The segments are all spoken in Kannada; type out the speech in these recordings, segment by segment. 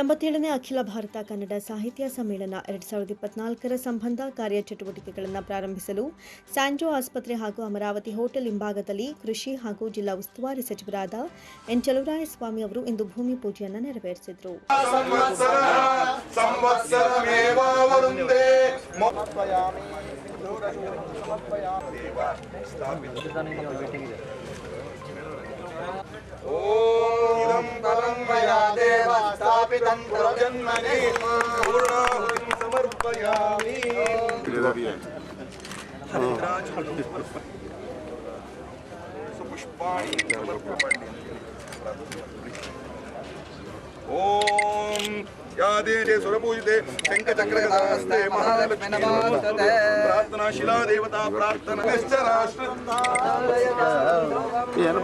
ಎಂಬತ್ತೇಳನೇ ಅಖಿಲ ಭಾರತ ಕನ್ನಡ ಸಾಹಿತ್ಯ ಸಮ್ಮೇಳನ ಎರಡ್ ಸಾವಿರದ ಇಪ್ಪತ್ನಾಲ್ಕರ ಸಂಬಂಧ ಕಾರ್ಯಚಟುವಟಿಕೆಗಳನ್ನು ಪ್ರಾರಂಭಿಸಲು ಸ್ಯಾಂಜೋ ಆಸ್ಪತ್ರೆ ಹಾಗೂ ಅಮರಾವತಿ ಹೋಟೆಲ್ ಹಿಂಭಾಗದಲ್ಲಿ ಕೃಷಿ ಹಾಗೂ ಜಿಲ್ಲಾ ಉಸ್ತುವಾರಿ ಸಚಿವರಾದ ಎನ್ ಚಲುವರಾಯಸ್ವಾಮಿ ಅವರು ಇಂದು ಭೂಮಿ ಪೂಜೆಯನ್ನು ನೆರವೇರಿಸಿದರು. इदं बलं मया देव स्थापितं प्रजन्मनि पूर्णाहुतिं समर्पयामि पुष्पाणि समर्पयामि। ॐ यादेरे सुरपूजिते शङ्खचक्रगदास्ते प्रार्थना शिला देवता प्रार्थना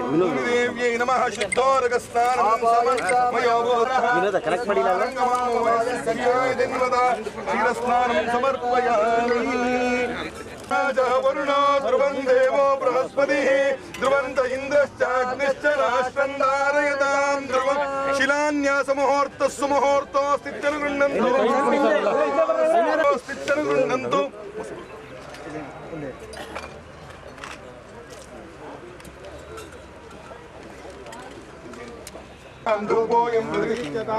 राष्ट्रदेव्यै नमः शुद्धोरगस्नानमयोगोरः कनेक्ट् मडिला रङ्गमामो वयस्य क्षीरस्नानं समर्पयामि राजः वरुणो ध्रुवम् देवो बृहस्पतिः ध्रुवन्त इन्द्रश्चाग्निश्च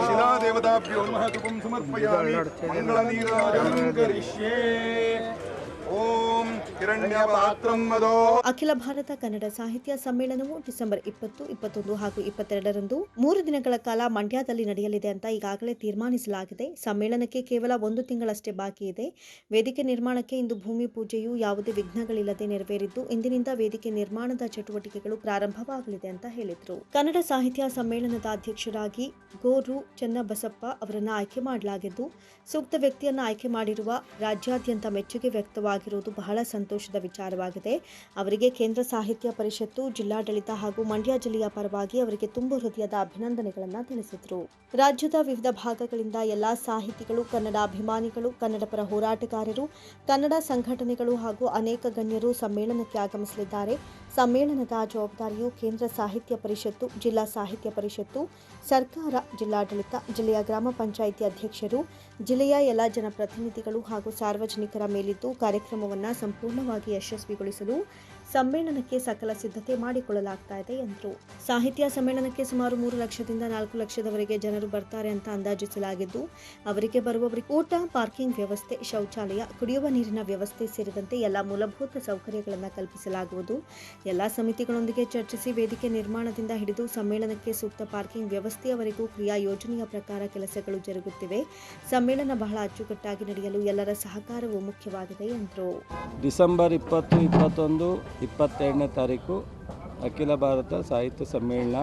शिलादेवताभ्यो नमः। समर्पयामि। मङ्गलनीराजनं करिष्ये। ಅಖಿಲ ಭಾರತ ಕನ್ನಡ ಸಾಹಿತ್ಯ ಸಮ್ಮೇಳನವು ಡಿಸೆಂಬರ್ ಇಪ್ಪತ್ತು, ಇಪ್ಪತ್ತೊಂದು ಹಾಗೂ ಇಪ್ಪತ್ತೆರಡರಂದು ಮೂರು ದಿನಗಳ ಕಾಲ ಮಂಡ್ಯದಲ್ಲಿ ನಡೆಯಲಿದೆ ಅಂತ ಈಗಾಗಲೇ ತೀರ್ಮಾನಿಸಲಾಗಿದೆ. ಸಮ್ಮೇಳನಕ್ಕೆ ಕೇವಲ ಒಂದು ತಿಂಗಳಷ್ಟೇ ಬಾಕಿ ಇದೆ. ವೇದಿಕೆ ನಿರ್ಮಾಣಕ್ಕೆ ಇಂದು ಭೂಮಿ ಪೂಜೆಯು ಯಾವುದೇ ವಿಘ್ನಗಳಿಲ್ಲದೆ ನೆರವೇರಿದ್ದು, ಇಂದಿನಿಂದ ವೇದಿಕೆ ನಿರ್ಮಾಣದ ಚಟುವಟಿಕೆಗಳು ಪ್ರಾರಂಭವಾಗಲಿದೆ ಅಂತ ಹೇಳಿದರು. ಕನ್ನಡ ಸಾಹಿತ್ಯ ಸಮ್ಮೇಳನದ ಅಧ್ಯಕ್ಷರಾಗಿ ಗೋರು ಚನ್ನಬಸಪ್ಪ ಅವರನ್ನು ಆಯ್ಕೆ ಮಾಡಲಾಗಿದ್ದು, ಸೂಕ್ತ ವ್ಯಕ್ತಿಯನ್ನು ಆಯ್ಕೆ ಮಾಡಿರುವ ರಾಜ್ಯಾದ್ಯಂತ ಮೆಚ್ಚುಗೆ ವ್ಯಕ್ತವಾಗಿರುವುದು ಬಹಳ ಸಂತೋಷದ ವಿಚಾರವಾಗಿದೆ. ಅವರಿಗೆ ಕೇಂದ್ರ ಸಾಹಿತ್ಯ ಪರಿಷತ್ತು, ಜಿಲ್ಲಾಡಳಿತ ಹಾಗೂ ಮಂಡ್ಯ ಜಿಲ್ಲೆಯ ಪರವಾಗಿ ಅವರಿಗೆ ತುಂಬು ಹೃದಯದ ಅಭಿನಂದನೆಗಳನ್ನು ತಿಳಿಸಿದರು. ರಾಜ್ಯದ ವಿವಿಧ ಭಾಗಗಳಿಂದ ಎಲ್ಲಾ ಸಾಹಿತಿಗಳು, ಕನ್ನಡ ಅಭಿಮಾನಿಗಳು ಕನ್ನಡ ಪರ ಹೋರಾಟಗಾರರು, ಕನ್ನಡ ಸಂಘಟನೆಗಳು ಹಾಗೂ ಅನೇಕ ಗಣ್ಯರು ಸಮ್ಮೇಳನಕ್ಕೆ ಆಗಮಿಸಲಿದ್ದಾರೆ. ಸಮ್ಮೇಳನದ ಜವಾಬ್ದಾರಿಯು ಕೇಂದ್ರ ಸಾಹಿತ್ಯ ಪರಿಷತ್ತು, ಜಿಲ್ಲಾ ಸಾಹಿತ್ಯ ಪರಿಷತ್ತು, ಸರ್ಕಾರ, ಜಿಲ್ಲಾಡಳಿತ, ಜಿಲ್ಲೆಯ ಗ್ರಾಮ ಪಂಚಾಯಿತಿ ಅಧ್ಯಕ್ಷರು, ಜಿಲ್ಲೆಯ ಎಲ್ಲ ಜನಪ್ರತಿನಿಧಿಗಳು ಹಾಗೂ ಸಾರ್ವಜನಿಕರ ಮೇಲಿದ್ದು ಕಾರ್ಯಕ್ರಮವನ್ನು ಸಂಪೂರ್ಣವಾಗಿ ಯಶಸ್ವಿಗೊಳಿಸಲು ಸಮ್ಮೇಳನಕ್ಕೆ ಸಕಲ ಸಿದ್ಧತೆ ಮಾಡಿಕೊಳ್ಳಲಾಗ್ತಾ ಇದೆ ಎಂದರು. ಸಾಹಿತ್ಯ ಸಮ್ಮೇಳನಕ್ಕೆ ಸುಮಾರು ಮೂರು ಲಕ್ಷದಿಂದ ನಾಲ್ಕು ಲಕ್ಷದವರೆಗೆ ಜನರು ಬರ್ತಾರೆ ಅಂತ ಅಂದಾಜಿಸಲಾಗಿದ್ದು, ಅವರಿಗೆ ಬರುವವರಿಗೆ ಊಟ, ಪಾರ್ಕಿಂಗ್ ವ್ಯವಸ್ಥೆ, ಶೌಚಾಲಯ, ಕುಡಿಯುವ ನೀರಿನ ವ್ಯವಸ್ಥೆ ಸೇರಿದಂತೆ ಎಲ್ಲ ಮೂಲಭೂತ ಸೌಕರ್ಯಗಳನ್ನು ಕಲ್ಪಿಸಲಾಗುವುದು. ಎಲ್ಲ ಸಮಿತಿಗಳೊಂದಿಗೆ ಚರ್ಚಿಸಿ ವೇದಿಕೆ ನಿರ್ಮಾಣದಿಂದ ಹಿಡಿದು ಸಮ್ಮೇಳನಕ್ಕೆ ಸೂಕ್ತ ಪಾರ್ಕಿಂಗ್ ವ್ಯವಸ್ಥೆಯವರೆಗೂ ಕ್ರಿಯಾ ಯೋಜನೆಯ ಪ್ರಕಾರ ಕೆಲಸಗಳು ಜರುಗುತ್ತಿವೆ. ಸಮ್ಮೇಳನ ಬಹಳ ಅಚ್ಚುಕಟ್ಟಾಗಿ ನಡೆಯಲು ಎಲ್ಲರ ಸಹಕಾರವು ಮುಖ್ಯವಾಗಿದೆ ಎಂದರು. ಡಿಸೆಂಬರ್ ಇಪ್ಪತ್ತು, ಇಪ್ಪತ್ತೊಂದು ಇಪ್ಪತ್ತೆರಡನೇ ತಾರೀಕು ಅಖಿಲ ಭಾರತ ಸಾಹಿತ್ಯ ಸಮ್ಮೇಳನ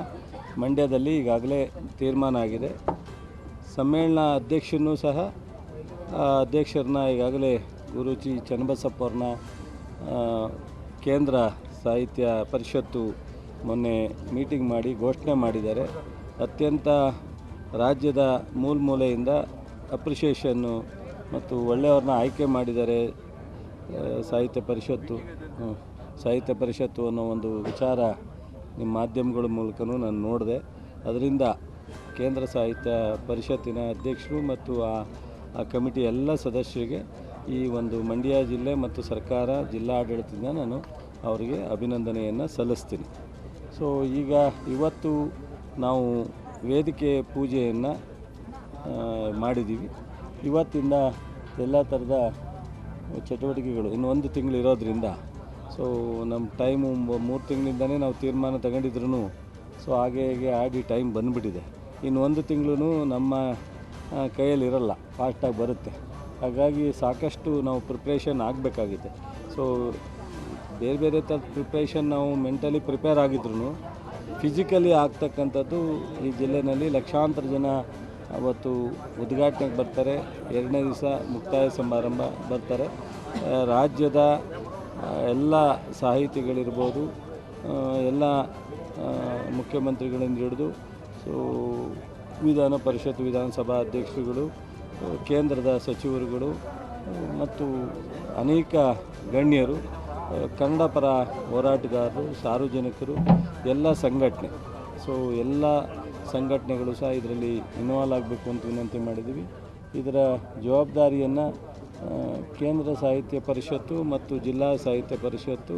ಮಂಡ್ಯದಲ್ಲಿ ಈಗಾಗಲೇ ತೀರ್ಮಾನ ಆಗಿದೆ. ಸಮ್ಮೇಳನ ಅಧ್ಯಕ್ಷನೂ ಸಹ ಅಧ್ಯಕ್ಷರನ್ನ ಈಗಾಗಲೇ ಗುರುಚಿ ಚನ್ನಬಸಪ್ಪ ಅವ್ರನ್ನ ಕೇಂದ್ರ ಸಾಹಿತ್ಯ ಪರಿಷತ್ತು ಮೊನ್ನೆ ಮೀಟಿಂಗ್ ಮಾಡಿ ಘೋಷಣೆ ಮಾಡಿದ್ದಾರೆ. ಅತ್ಯಂತ ರಾಜ್ಯದ ಮೂಲ ಮೂಲೆಯಿಂದ ಅಪ್ರಿಷಿಯೇಷನ್ನು ಮತ್ತು ಒಳ್ಳೆಯವ್ರನ್ನ ಆಯ್ಕೆ ಮಾಡಿದ್ದಾರೆ ಸಾಹಿತ್ಯ ಪರಿಷತ್ತು. ಸಾಹಿತ್ಯ ಪರಿಷತ್ತು ಅನ್ನೋ ಒಂದು ವಿಚಾರ ನಿಮ್ಮ ಮಾಧ್ಯಮಗಳ ಮೂಲಕನೂ ನಾನು ನೋಡಿದೆ. ಅದರಿಂದ ಕೇಂದ್ರ ಸಾಹಿತ್ಯ ಪರಿಷತ್ತಿನ ಅಧ್ಯಕ್ಷರು ಮತ್ತು ಆ ಆ ಕಮಿಟಿ ಎಲ್ಲ ಸದಸ್ಯರಿಗೆ ಈ ಒಂದು ಮಂಡ್ಯ ಜಿಲ್ಲೆ ಮತ್ತು ಸರ್ಕಾರ ಜಿಲ್ಲಾಡಳಿತದಿಂದ ನಾನು ಅವರಿಗೆ ಅಭಿನಂದನೆಯನ್ನು ಸಲ್ಲಿಸ್ತೀನಿ. ಸೊ ಈಗ ಇವತ್ತು ನಾವು ವೇದಿಕೆ ಪೂಜೆಯನ್ನು ಮಾಡಿದ್ದೀವಿ. ಇವತ್ತಿಂದ ಎಲ್ಲ ಥರದ ಚಟುವಟಿಕೆಗಳು ಇನ್ನೊಂದು ಒಂದು ತಿಂಗಳು ಇರೋದ್ರಿಂದ ಸೊ ನಮ್ಮ ಟೈಮು ಮೂರು ತಿಂಗಳಿಂದನೇ ನಾವು ತೀರ್ಮಾನ ತಗೊಂಡಿದ್ರು ಸೊ ಹಾಗೆ ಹೀಗೆ ಆಡಿ ಟೈಮ್ ಬಂದುಬಿಟ್ಟಿದೆ. ಇನ್ನು ಒಂದು ತಿಂಗಳು ನಮ್ಮ ಕೈಯಲ್ಲಿರಲ್ಲ ಫಾಸ್ಟಾಗಿ ಬರುತ್ತೆ. ಹಾಗಾಗಿ ಸಾಕಷ್ಟು ನಾವು ಪ್ರಿಪ್ರೇಷನ್ ಆಗಬೇಕಾಗಿದೆ ಸೊ ಬೇರೆ ಬೇರೆ ಥರದ ಪ್ರಿಪ್ರೇಷನ್ ನಾವು ಮೆಂಟಲಿ ಪ್ರಿಪೇರ್ ಆಗಿದ್ರು ಫಿಸಿಕಲಿ ಆಗ್ತಕ್ಕಂಥದ್ದು ಈ ಜಿಲ್ಲೆಯಲ್ಲಿ ಲಕ್ಷಾಂತರ ಜನ ಅವತ್ತು ಉದ್ಘಾಟನೆಗೆ ಬರ್ತಾರೆ. ಎರಡನೇ ದಿವಸ ಮುಕ್ತಾಯ ಸಮಾರಂಭ ಬರ್ತಾರೆ. ರಾಜ್ಯದ ಎಲ್ಲ ಸಾಹಿತಿಗಳಿರ್ಬೋದು ಎಲ್ಲ ಮುಖ್ಯಮಂತ್ರಿಗಳಿಂದ ಹಿಡಿದು, ಸೊ, ವಿಧಾನ ಪರಿಷತ್, ವಿಧಾನಸಭಾ ಅಧ್ಯಕ್ಷರುಗಳು ಕೇಂದ್ರದ ಸಚಿವರುಗಳು, ಮತ್ತು ಅನೇಕ ಗಣ್ಯರು ಕನ್ನಡ ಪರ ಹೋರಾಟಗಾರರು, ಸಾರ್ವಜನಿಕರು, ಎಲ್ಲ ಸಂಘಟನೆ. ಸೊ, ಎಲ್ಲ ಸಂಘಟನೆಗಳು ಸಹ ಇದರಲ್ಲಿ ಇನ್ವಾಲ್ವ್ ಆಗಬೇಕು ಅಂತ ವಿನಂತಿ ಮಾಡಿದ್ದೀವಿ. ಇದರ ಜವಾಬ್ದಾರಿಯನ್ನು ಕೇಂದ್ರ ಸಾಹಿತ್ಯ ಪರಿಷತ್ತು ಮತ್ತು ಜಿಲ್ಲಾ ಸಾಹಿತ್ಯ ಪರಿಷತ್ತು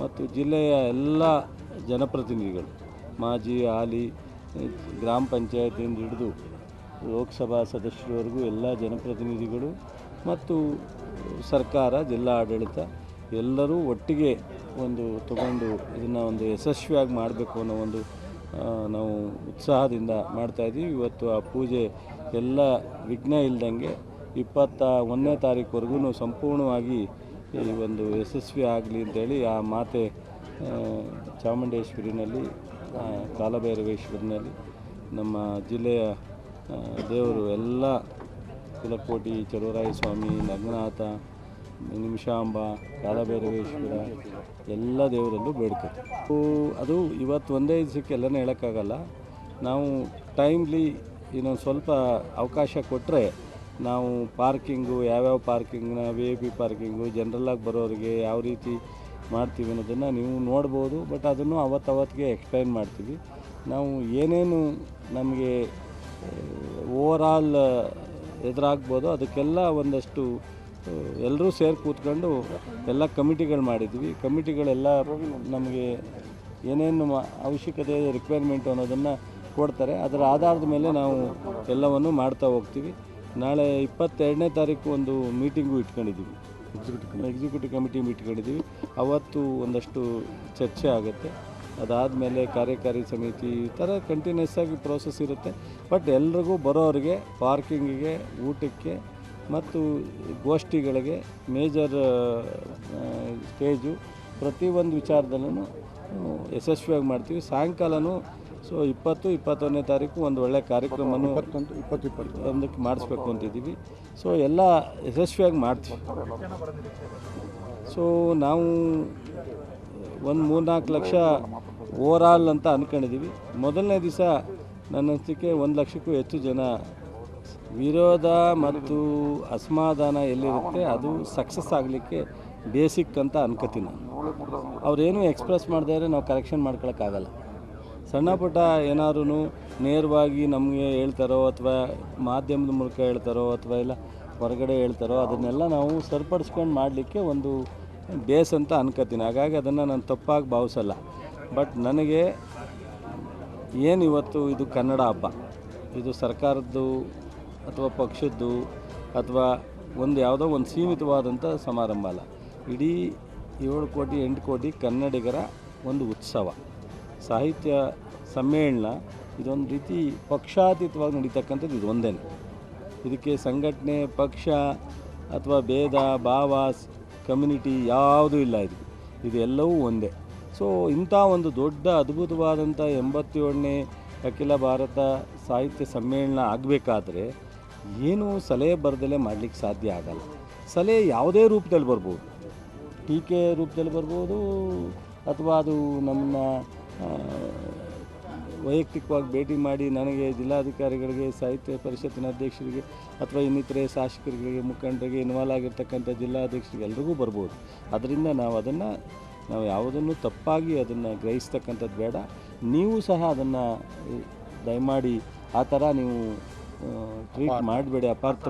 ಮತ್ತು ಜಿಲ್ಲೆಯ ಎಲ್ಲ ಜನಪ್ರತಿನಿಧಿಗಳು, ಮಾಜಿ, ಹಾಲಿ ಗ್ರಾಮ ಪಂಚಾಯತಿಯಿಂದ ಹಿಡಿದು ಲೋಕಸಭಾ ಸದಸ್ಯರವರೆಗೂ ಎಲ್ಲ ಜನಪ್ರತಿನಿಧಿಗಳು ಮತ್ತು ಸರ್ಕಾರ, ಜಿಲ್ಲಾ ಆಡಳಿತ ಎಲ್ಲರೂ ಒಟ್ಟಿಗೆ ಒಂದು ತಗೊಂಡು ಇದನ್ನು ಒಂದು ಯಶಸ್ವಿಯಾಗಿ ಮಾಡಬೇಕು ಅನ್ನೋ ಒಂದು ನಾವು ಉತ್ಸಾಹದಿಂದ ಮಾಡ್ತಾಯಿದ್ದೀವಿ ಇವತ್ತು ಆ ಪೂಜೆ ಎಲ್ಲ ವಿಘ್ನ ಇಲ್ದಂಗೆ ಇಪ್ಪತ್ತ ಒಂದನೇ ತಾರೀಕುವರೆಗೂ ಸಂಪೂರ್ಣವಾಗಿ ಈ ಒಂದು ಯಶಸ್ವಿ ಆಗಲಿ ಅಂತೇಳಿ ಆ ಮಾತೆ ಚಾಮುಂಡೇಶ್ವರಿನಲ್ಲಿ ಕಾಲಭೈರವೇಶ್ವರಿನಲ್ಲಿ ನಮ್ಮ ಜಿಲ್ಲೆಯ ದೇವರು ಎಲ್ಲ ಕುಲಕೋಟಿ, ಚಲುವರಾಯ ಸ್ವಾಮಿ, ನಗ್ನಾಥ, ನಿಮಿಷಾಂಬ, ಕಾಲಭೈರವೇಶ್ವರ ಎಲ್ಲ ದೇವರಲ್ಲೂ ಬೇಡ್ಕೊತೀವಿ ಅದು- ಅದು ಇವತ್ತು ಒಂದೇ ದಿವಸಕ್ಕೆ ಎಲ್ಲನೂ ಹೇಳೋಕ್ಕಾಗಲ್ಲ. ನಾವು ಟೈಮ್ಲಿ ಇನ್ನೊಂದು ಸ್ವಲ್ಪ ಅವಕಾಶ ಕೊಟ್ಟರೆ ನಾವು ಪಾರ್ಕಿಂಗು, ಯಾವ್ಯಾವ ಪಾರ್ಕಿಂಗ್ನ ವಿ ಐ ಪಿ ಪಾರ್ಕಿಂಗು ಜನ್ರಲ್ಲಾಗಿ ಬರೋರಿಗೆ ಯಾವ ರೀತಿ ಮಾಡ್ತೀವಿ ಅನ್ನೋದನ್ನು ನೀವು ನೋಡ್ಬೋದು ಬಟ್ ಅದನ್ನು ಅವತ್ತವತ್ತಿಗೆ ಎಕ್ಸ್ಪ್ಲೈನ್ ಮಾಡ್ತೀವಿ. ನಾವು ಏನೇನು ನಮಗೆ ಓವರಾಲ್ ಎದುರಾಗ್ಬೋದು ಅದಕ್ಕೆಲ್ಲ ಒಂದಷ್ಟು ಎಲ್ಲರೂ ಸೇರಿ ಕೂತ್ಕೊಂಡು ಎಲ್ಲ ಕಮಿಟಿಗಳು ಮಾಡಿದ್ವಿ. ಕಮಿಟಿಗಳೆಲ್ಲ ನಮಗೆ ಏನೇನು ಅವಶ್ಯಕತೆ ರಿಕ್ವೈರ್ಮೆಂಟು ಅನ್ನೋದನ್ನು ಕೊಡ್ತಾರೆ. ಅದರ ಆಧಾರದ ಮೇಲೆ ನಾವು ಎಲ್ಲವನ್ನು ಮಾಡ್ತಾ ಹೋಗ್ತೀವಿ. ನಾಳೆ ಇಪ್ಪತ್ತೆರಡನೇ ತಾರೀಕು ಒಂದು ಮೀಟಿಂಗು ಇಟ್ಕೊಂಡಿದ್ದೀವಿ. ಎಕ್ಸಿಕ್ಯೂಟಿವ್ ಕಮಿಟಿ ಇಟ್ಕೊಂಡಿದ್ದೀವಿ. ಅವತ್ತು ಒಂದಷ್ಟು ಚರ್ಚೆ ಆಗುತ್ತೆ. ಅದಾದಮೇಲೆ ಕಾರ್ಯಕಾರಿ ಸಮಿತಿ ಈ ಥರ ಕಂಟಿನ್ಯೂಸ್ ಆಗಿ ಪ್ರೋಸೆಸ್ ಇರುತ್ತೆ. ಬಟ್ ಎಲ್ರಿಗೂ ಬರೋರಿಗೆ ಪಾರ್ಕಿಂಗಿಗೆ ಊಟಕ್ಕೆ ಮತ್ತು ಗೋಷ್ಠಿಗಳಿಗೆ ಮೇಜರ್ ಸ್ಟೇಜು ಪ್ರತಿಯೊಂದು ವಿಚಾರದಲ್ಲೂ ಯಶಸ್ವಿಯಾಗಿ ಮಾಡ್ತೀವಿ. ಸಾಯಂಕಾಲನೂ ಸೊ ಇಪ್ಪತ್ತು ಇಪ್ಪತ್ತೊಂದನೇ ತಾರೀಕು ಒಂದು ಒಳ್ಳೆಯ ಕಾರ್ಯಕ್ರಮವನ್ನು ಒಂದಕ್ಕೆ ಮಾಡಿಸ್ಬೇಕು ಅಂತಿದ್ದೀವಿ. ಸೊ ಎಲ್ಲ ಯಶಸ್ವಿಯಾಗಿ ಮಾಡ್ತೀವಿ. ಸೊ ನಾವು ಒಂದು ಮೂರ್ನಾಲ್ಕು ಲಕ್ಷ ಓವರಾಲ್ ಅಂತ ಅಂದ್ಕೊಂಡಿದ್ದೀವಿ ಮೊದಲನೇ ದಿವಸ ನನ್ನ ಅನಿಸಿಕೆ ಒಂದು ಲಕ್ಷಕ್ಕೂ ಹೆಚ್ಚು ಜನ ವಿರೋಧ ಮತ್ತು ಅಸಮಾಧಾನ ಎಲ್ಲಿರುತ್ತೆ ಅದು ಸಕ್ಸಸ್ ಆಗಲಿಕ್ಕೆ ಬೇಸಿಕ್ ಅಂತ ಅನ್ಕೋತೀನಿ ನಾನು. ಅವ್ರೇನು ಎಕ್ಸ್ಪ್ರೆಸ್ ಮಾಡದೇ ಇದ್ರೆ ನಾವು ಕರೆಕ್ಷನ್ ಮಾಡ್ಕೊಳಕ್ಕಾಗಲ್ಲ. ಸಣ್ಣ ಪುಟ್ಟ ಏನಾದ್ರೂ ನೇರವಾಗಿ ನಮಗೆ ಹೇಳ್ತಾರೋ ಅಥವಾ ಮಾಧ್ಯಮದ ಮೂಲಕ ಹೇಳ್ತಾರೋ ಅಥವಾ ಇಲ್ಲ ಹೊರಗಡೆ ಹೇಳ್ತಾರೋ ಅದನ್ನೆಲ್ಲ ನಾವು ಸರಿಪಡಿಸ್ಕೊಂಡು ಮಾಡಲಿಕ್ಕೆ ಒಂದು ಬೇಸ್ ಅಂತ ಅನ್ಕೋತೀನಿ. ಹಾಗಾಗಿ ಅದನ್ನು ನಾನು ತಪ್ಪಾಗಿ ಭಾವಿಸಲ್ಲ. ಬಟ್ ನನಗೆ ಏನು ಇವತ್ತು ಇದು ಕನ್ನಡ ಹಬ್ಬ? ಇದು ಸರ್ಕಾರದ್ದು ಅಥವಾ ಪಕ್ಷದ್ದು ಅಥವಾ ಒಂದು ಯಾವುದೋ ಒಂದು ಸೀಮಿತವಾದಂಥ ಸಮಾರಂಭ ಅಲ್ಲ. ಇಡೀ ಏಳು ಕೋಟಿ, ಎಂಟು ಕೋಟಿ ಕನ್ನಡಿಗರ ಒಂದು ಉತ್ಸವ. ಸಾಹಿತ್ಯ ಸಮ್ಮೇಳನ ಇದೊಂದು ರೀತಿ ಪಕ್ಷಾತೀತವಾಗಿ ನಡೀತಕ್ಕಂಥದ್ದು ಇದು ಒಂದೇ ಇದಕ್ಕೆ ಸಂಘಟನೆ ಪಕ್ಷ ಅಥವಾ ಭೇದ ಭಾವ ಕಮ್ಯುನಿಟಿ ಯಾವುದೂ ಇಲ್ಲ ಇದು ಇದೆಲ್ಲವೂ ಒಂದೇ. ಸೊ ಇಂಥ ಒಂದು ದೊಡ್ಡ ಅದ್ಭುತವಾದಂಥ ಎಂಬತ್ತೇಳನೇ ಅಖಿಲ ಭಾರತ ಸಾಹಿತ್ಯ ಸಮ್ಮೇಳನ ಆಗಬೇಕಾದ್ರೆ ಏನೂ ಸಲಹೆ ಬರದಲ್ಲೇ ಮಾಡಲಿಕ್ಕೆ ಸಾಧ್ಯ ಆಗಲ್ಲ. ಸಲಹೆ ಯಾವುದೇ ರೂಪದಲ್ಲಿ ಬರ್ಬೋದು. ಟೀಕೆ ರೂಪದಲ್ಲಿ ಬರ್ಬೋದು ಅಥವಾ ಅದು ನಮ್ಮನ್ನ ಆ, ವೈಯಕ್ತಿಕವಾಗಿ ಭೇಟಿ ಮಾಡಿ ನನಗೆ ಜಿಲ್ಲಾಧಿಕಾರಿಗಳಿಗೆ, ಸಾಹಿತ್ಯ ಪರಿಷತ್ತಿನ ಅಧ್ಯಕ್ಷರಿಗೆ ಅಥವಾ ಇನ್ನಿತರೆ ಶಾಸಕರಿಗೆ ಮುಖಂಡರಿಗೆ ಇನ್ವಾಲ್ವ್ ಆಗಿರ್ತಕ್ಕಂಥ ಜಿಲ್ಲಾಧ್ಯಕ್ಷರಿಗೆ ಎಲ್ರಿಗೂ ಬರ್ಬೋದು. ಅದರಿಂದ ನಾವು ಅದನ್ನು, ನಾವು ಯಾವುದನ್ನು ತಪ್ಪಾಗಿ ಅದನ್ನು ಗ್ರಹಿಸ್ತಕ್ಕಂಥದ್ದು ಬೇಡ. ನೀವು ಸಹ ಅದನ್ನು, ದಯಮಾಡಿ ಆ ಥರ ನೀವು ಟ್ರೀಟ್ ಮಾಡಬೇಡಿ ಅಪಾರ್ಥ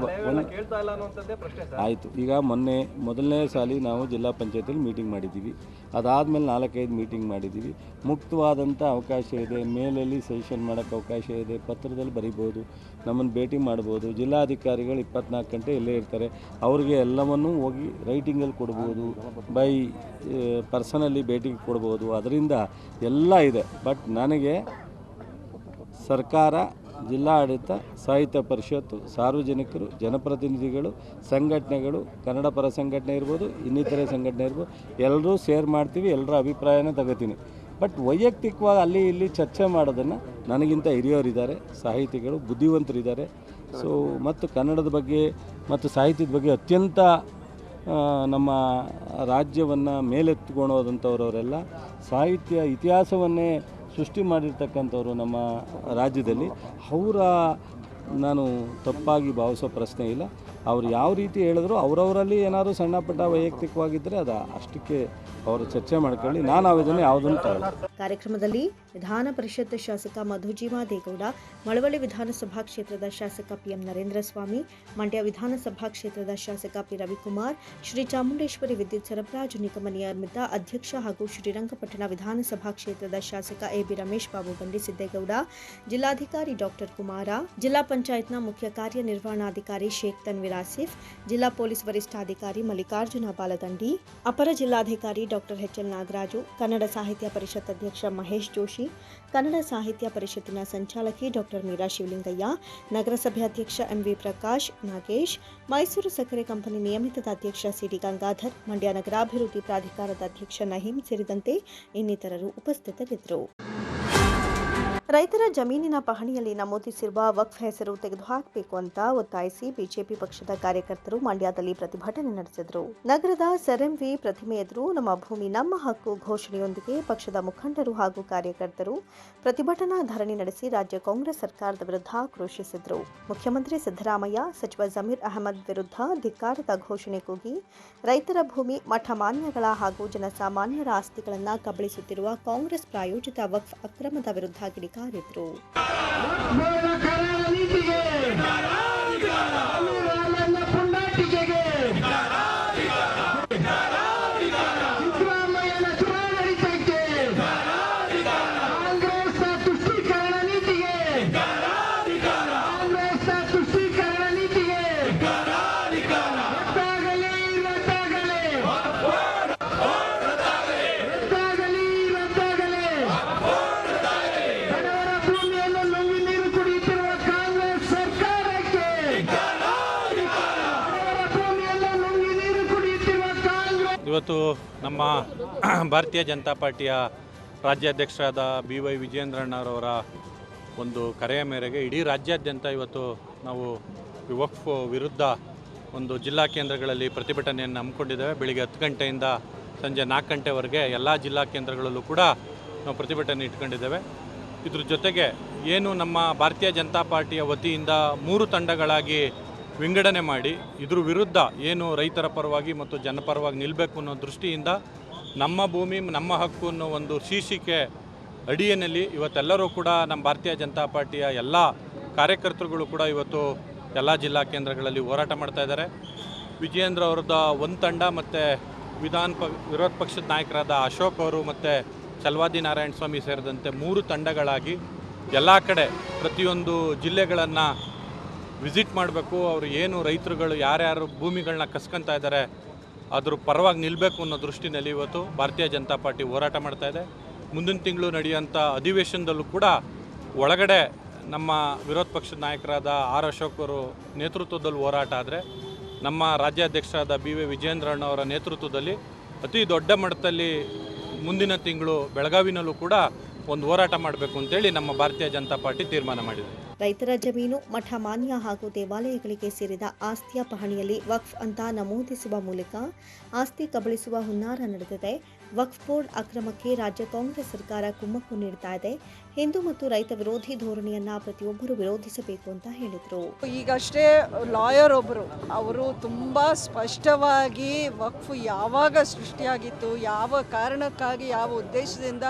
ಆಯಿತು. ಈಗ ಮೊನ್ನೆ ಮೊದಲನೇ ಸಾಲಿ ನಾವು ಜಿಲ್ಲಾ ಪಂಚಾಯತಿಯಲ್ಲಿ ಮೀಟಿಂಗ್ ಮಾಡಿದ್ದೀವಿ. ಅದಾದಮೇಲೆ ನಾಲ್ಕೈದು ಮೀಟಿಂಗ್ ಮಾಡಿದ್ದೀವಿ. ಮುಕ್ತವಾದಂಥ ಅವಕಾಶ ಇದೆ ಮೇಲಲ್ಲಿ ಸಜೆಷನ್ ಮಾಡೋಕ್ಕೆ ಅವಕಾಶ ಇದೆ ಪತ್ರದಲ್ಲಿ ಬರಿಬೋದು ನಮ್ಮನ್ನು ಭೇಟಿ ಮಾಡ್ಬೋದು ಜಿಲ್ಲಾಧಿಕಾರಿಗಳು ಇಪ್ಪತ್ನಾಲ್ಕು ಗಂಟೆ ಇಲ್ಲೇ ಇರ್ತಾರೆ. ಅವರಿಗೆ ಎಲ್ಲವನ್ನೂ ಹೋಗಿ ರೈಟಿಂಗಲ್ಲಿ ಕೊಡ್ಬೋದು ಬೈ ಪರ್ಸನಲ್ಲಿ ಭೇಟಿ ಕೊಡ್ಬೋದು. ಅದರಿಂದ ಎಲ್ಲ ಇದೆ. ಬಟ್ ನನಗೆ ಸರ್ಕಾರ ಜಿಲ್ಲಾಡಳಿತ, ಸಾಹಿತ್ಯ ಪರಿಷತ್ತು, ಸಾರ್ವಜನಿಕರು, ಜನಪ್ರತಿನಿಧಿಗಳು, ಸಂಘಟನೆಗಳು, ಕನ್ನಡ ಪರ ಸಂಘಟನೆ ಇರ್ಬೋದು, ಇನ್ನಿತರೆ ಸಂಘಟನೆ ಇರ್ಬೋದು, ಎಲ್ಲರೂ ಶೇರ್ ಮಾಡ್ತೀವಿ, ಎಲ್ಲರ ಅಭಿಪ್ರಾಯನ ತಗೋತೀನಿ. ಬಟ್ ವೈಯಕ್ತಿಕವಾಗಿ ಅಲ್ಲಿ ಇಲ್ಲಿ ಚರ್ಚೆ ಮಾಡೋದನ್ನು ನನಗಿಂತ ಹಿರಿಯವರಿದ್ದಾರೆ, ಸಾಹಿತಿಗಳು, ಬುದ್ಧಿವಂತರಿದ್ದಾರೆ. ಸೊ ಮತ್ತು ಕನ್ನಡದ ಬಗ್ಗೆ ಮತ್ತು ಸಾಹಿತ್ಯದ ಬಗ್ಗೆ ಅತ್ಯಂತ ನಮ್ಮ ರಾಜ್ಯವನ್ನು ಮೇಲೆತ್ಕೊಂಡೋದಂಥವ್ರವರೆಲ್ಲ ಸಾಹಿತ್ಯ ಇತಿಹಾಸವನ್ನೇ ಸೃಷ್ಟಿ ಮಾಡಿರ್ತಕ್ಕಂಥವ್ರು ನಮ್ಮ ರಾಜ್ಯದಲ್ಲಿ ಅವರ ನಾನು ತಪ್ಪಾಗಿ ಭಾವಿಸೋ ಪ್ರಶ್ನೆ ಇಲ್ಲ. ಅವ್ರು ಯಾವ ರೀತಿ ಹೇಳಿದ್ರು ಅವರವರಲ್ಲಿ ಏನಾದರೂ ಸಣ್ಣ ಪುಟ್ಟ ವೈಯಕ್ತಿಕವಾಗಿದ್ದರೆ ಅದು ಅಷ್ಟಕ್ಕೆ ಅವರು ಚರ್ಚೆ ಮಾಡ್ಕೊಳ್ಳಿ. ನಾನು ಅವಿದನ್ನು ಯಾವುದನ್ನು ತಗೊಳ್ಳಿ ಕಾರ್ಯಕ್ರಮದಲ್ಲಿ ವಿಧಾನ ಪರಿಷತ್ ಶಾಸಕ ಮಧು ದೇಗೌಡ, ಮಳವಳ್ಳಿ ವಿಧಾನಸಭಾ ಕ್ಷೇತ್ರದ ಶಾಸಕ ಪಿಎಂ ನರೇಂದ್ರ ಸ್ವಾಮಿ, ಮಂಡ್ಯ ವಿಧಾನಸಭಾ ಕ್ಷೇತ್ರದ ಶಾಸಕ ಪಿ ರವಿಕುಮಾರ್, ಶ್ರೀ ಚಾಮುಂಡೇಶ್ವರಿ ವಿದ್ಯುತ್ ಸರಬರಾಜು ನಿಗಮ ನಿಯಮಿತ ಅಧ್ಯಕ್ಷ ಹಾಗೂ ಶ್ರೀರಂಗಪಟ್ಟಣ ವಿಧಾನಸಭಾ ಕ್ಷೇತ್ರದ ಶಾಸಕ ಎ ಬಿ ರಮೇಶ್ ಬಾಬು ಬಂಡಿಸಿದ್ದೇಗೌಡ, ಜಿಲ್ಲಾಧಿಕಾರಿ ಡಾಕ್ಟರ್ ಕುಮಾರ, ಜಿಲ್ಲಾ ಪಂಚಾಯತ್ನ ಮುಖ್ಯ ಕಾರ್ಯನಿರ್ವಹಣಾಧಿಕಾರಿ ಶೇಖ್ ತನ್ವೀರ್ ಆಸಿಫ್, ಜಿಲ್ಲಾ ಪೊಲೀಸ್ ವರಿಷ್ಠಾಧಿಕಾರಿ ಮಲ್ಲಿಕಾರ್ಜುನ ಬಾಲದಂಡಿ, ಅಪರ ಜಿಲ್ಲಾಧಿಕಾರಿ ಡಾಕ್ಟರ್ ಎಚ್ಎಲ್ ನಾಗರಾಜು, ಕನ್ನಡ ಸಾಹಿತ್ಯ ಪರಿಷತ್ ಅಧ್ಯಕ್ಷ ಮಹೇಶ್ ಜೋಶಿ, ಕನ್ನಡ ಸಾಹಿತ್ಯ ಪರಿಷತ್ತಿನ ಸಂಚಾಲಕಿ ಡಾಕ್ಟರ್ ಮೀರಾ ಶಿವಲಿಂಗಯ್ಯ, ನಗರಸಭೆ ಅಧ್ಯಕ್ಷ ಎಂವಿ ಪ್ರಕಾಶ್, ನಾಗೇಶ್, ಮೈಸೂರು ಸಕ್ಕರೆ ಕಂಪನಿ ನಿಯಮಿತದ ಅಧ್ಯಕ್ಷ ಸಿಡಿ ಗಂಗಾಧರ್, ಮಂಡ್ಯ ನಗರಾಭಿವೃದ್ಧಿ ಪ್ರಾಧಿಕಾರದ ಅಧ್ಯಕ್ಷ ನಹೀಂ ಸೇರಿದಂತೆ ಇನ್ನಿತರರು ಉಪಸ್ಥಿತರಿದ್ದರು. ರೈತರ ಜಮೀನಿನ ಪಹಣಿಯಲ್ಲಿ ನಮೂದಿಸಿರುವ ವಕ್ಫ್ ಹೆಸರು ತೆಗೆದುಹಾಕಬೇಕು ಅಂತ ಒತ್ತಾಯಿಸಿ ಬಿಜೆಪಿ ಪಕ್ಷದ ಕಾರ್ಯಕರ್ತರು ಮಂಡ್ಯದಲ್ಲಿ ಪ್ರತಿಭಟನೆ ನಡೆಸಿದರು. ನಗರದ ಸೆರೆಂವಿ ಪ್ರತಿಮೆ ಎದುರು ನಮ್ಮ ಭೂಮಿ ನಮ್ಮ ಹಕ್ಕು ಘೋಷಣೆಯೊಂದಿಗೆ ಪಕ್ಷದ ಮುಖಂಡರು ಹಾಗೂ ಕಾರ್ಯಕರ್ತರು ಪ್ರತಿಭಟನಾ ಧರಣಿ ನಡೆಸಿ ರಾಜ್ಯ ಕಾಂಗ್ರೆಸ್ ಸರ್ಕಾರದ ವಿರುದ್ಧ ಆಕ್ರೋಶಿಸಿದರು. ಮುಖ್ಯಮಂತ್ರಿ ಸಿದ್ದರಾಮಯ್ಯ, ಸಚಿವ ಜಮೀರ್ ಅಹಮದ್ ವಿರುದ್ಧ ಧಿಕ್ಕಾರದ ಘೋಷಣೆ ಕೂಗಿ, ರೈತರ ಭೂಮಿ ಮಠ ಮಾನ್ಯಗಳ ಹಾಗೂ ಜನಸಾಮಾನ್ಯರ ಆಸ್ತಿಗಳನ್ನು ಕಬಳಿಸುತ್ತಿರುವ ಕಾಂಗ್ರೆಸ್ ಪ್ರಾಯೋಜಿತ ವಕ್ಫ್ ಅಕ್ರಮದ ವಿರುದ್ಧ ಕಿಡಿಕಾರಿದ್ರು ನೀತಿಗೆ. ಇವತ್ತು ನಮ್ಮ ಭಾರತೀಯ ಜನತಾ ಪಾರ್ಟಿಯ ರಾಜ್ಯಾಧ್ಯಕ್ಷರಾದ ಬಿ ವೈ ವಿಜಯೇಂದ್ರಣ್ಣರವರ ಒಂದು ಕರೆಯ ಮೇರೆಗೆ ಇಡೀ ರಾಜ್ಯಾದ್ಯಂತ ಇವತ್ತು ನಾವು ವಕ್ಫ್ ವಿರುದ್ಧ ಒಂದು ಜಿಲ್ಲಾ ಕೇಂದ್ರಗಳಲ್ಲಿ ಪ್ರತಿಭಟನೆಯನ್ನು ಹಮ್ಮಿಕೊಂಡಿದ್ದೇವೆ. ಬೆಳಿಗ್ಗೆ ಹತ್ತು ಗಂಟೆಯಿಂದ ಸಂಜೆ ನಾಲ್ಕು ಗಂಟೆವರೆಗೆ ಎಲ್ಲ ಜಿಲ್ಲಾ ಕೇಂದ್ರಗಳಲ್ಲೂ ಕೂಡ ನಾವು ಪ್ರತಿಭಟನೆ ಇಟ್ಕೊಂಡಿದ್ದೇವೆ. ಇದ್ರ ಜೊತೆಗೆ ಏನು ನಮ್ಮ ಭಾರತೀಯ ಜನತಾ ಪಾರ್ಟಿಯ ವತಿಯಿಂದ ಮೂರು ತಂಡಗಳಾಗಿ ವಿಂಗಡಣೆ ಮಾಡಿ ಇದ್ರ ವಿರುದ್ಧ ಏನು ರೈತರ ಪರವಾಗಿ ಮತ್ತು ಜನಪರವಾಗಿ ನಿಲ್ಲಬೇಕು ಅನ್ನೋ ದೃಷ್ಟಿಯಿಂದ ನಮ್ಮ ಭೂಮಿ, ನಮ್ಮ ಹಕ್ಕು ಅನ್ನೋ ಒಂದು ಶೀರ್ಷಿಕೆ ಅಡಿಯಲ್ಲಿ ಇವತ್ತೆಲ್ಲರೂ ಕೂಡ ನಮ್ಮ ಭಾರತೀಯ ಜನತಾ ಪಾರ್ಟಿಯ ಎಲ್ಲ ಕಾರ್ಯಕರ್ತರುಗಳು ಕೂಡ ಇವತ್ತು ಎಲ್ಲ ಜಿಲ್ಲಾ ಕೇಂದ್ರಗಳಲ್ಲಿ ಹೋರಾಟ ಮಾಡ್ತಾ ಇದ್ದಾರೆ. ವಿಜಯೇಂದ್ರ ಅವ್ರದ ಒಂದು ತಂಡ ಮತ್ತು ವಿಧಾನ ಪ, ವಿರೋಧ ಪಕ್ಷದ ನಾಯಕರಾದ ಅಶೋಕ್ ಅವರು ಮತ್ತು ಚಲವಾದಿ ನಾರಾಯಣ ಸ್ವಾಮಿ ಸೇರಿದಂತೆ ಮೂರು ತಂಡಗಳಾಗಿ ಎಲ್ಲ ಕಡೆ ಪ್ರತಿಯೊಂದು ಜಿಲ್ಲೆಗಳನ್ನು ವಿಸಿಟ್ ಮಾಡಬೇಕು, ಅವರು ಏನು ರೈತರುಗಳು ಯಾರ್ಯಾರು ಭೂಮಿಗಳನ್ನ ಕಸ್ಕೊತಾ ಇದ್ದಾರೆ, ಅದ್ರ ಪರವಾಗಿ ನಿಲ್ಲಬೇಕು ಅನ್ನೋ ದೃಷ್ಟಿನಲ್ಲಿ ಇವತ್ತು ಭಾರತೀಯ ಜನತಾ ಪಾರ್ಟಿ ಹೋರಾಟ ಮಾಡ್ತಾ ಇದೆ. ಮುಂದಿನ ತಿಂಗಳು ನಡೆಯುವಂಥ ಅಧಿವೇಶನದಲ್ಲೂ ಕೂಡ ಒಳಗಡೆ ನಮ್ಮ ವಿರೋಧ ಪಕ್ಷದ ನಾಯಕರಾದ ಆರ್ ಅಶೋಕ್ ನೇತೃತ್ವದಲ್ಲಿ ಹೋರಾಟ ಆದರೆ, ನಮ್ಮ ರಾಜ್ಯಾಧ್ಯಕ್ಷರಾದ ಬಿ ವಿ ವಿಜೇಂದ್ರಣ್ಣವರ ನೇತೃತ್ವದಲ್ಲಿ ಅತಿ ದೊಡ್ಡ ಮಟ್ಟದಲ್ಲಿ ಮುಂದಿನ ತಿಂಗಳು ಬೆಳಗಾವಿನಲ್ಲೂ ಕೂಡ ಒಂದು ಹೋರಾಟ ಮಾಡಬೇಕು ಅಂತೇಳಿ ನಮ್ಮ ಭಾರತೀಯ ಜನತಾ ಪಾರ್ಟಿ ತೀರ್ಮಾನ ಮಾಡಿದೆ. ರೈತರ ಜಮೀನು ಮಠ ಮಾನ್ಯ ಹಾಗೂ ದೇವಾಲಯಗಳಿಗೆ ಸೇರಿದ ಆಸ್ತಿಯ ಪಹಣಿಯಲ್ಲಿ ವಕ್ಫ್ ಅಂತ ನಮೂದಿಸುವ ಮೂಲಕ ಆಸ್ತಿ ಕಬಳಿಸುವ ಹುನ್ನಾರ ನಡೆದಿದೆ. ವಕ್ಫ್ ಬೋರ್ಡ್ ಅಕ್ರಮಕ್ಕೆ ರಾಜ್ಯ ಕಾಂಗ್ರೆಸ್ ಸರ್ಕಾರ ಕುಮ್ಮಕ್ಕು ನೀಡ್ತಾ ಇದೆ. ಹಿಂದೂ ಮತ್ತು ರೈತ ವಿರೋಧಿ ಧೋರಣೆಯನ್ನ ಪ್ರತಿಯೊಬ್ಬರು ವಿರೋಧಿಸಬೇಕು ಅಂತ ಹೇಳಿದರು. ಈಗಷ್ಟೇ ಲಾಯರ್ ಒಬ್ಬರು ಅವರು ತುಂಬ ಸ್ಪಷ್ಟವಾಗಿ ವಕ್ಫ್ ಯಾವಾಗ ಸೃಷ್ಟಿಯಾಗಿತ್ತು ಯಾವ ಕಾರಣಕ್ಕಾಗಿ ಯಾವ ಉದ್ದೇಶದಿಂದ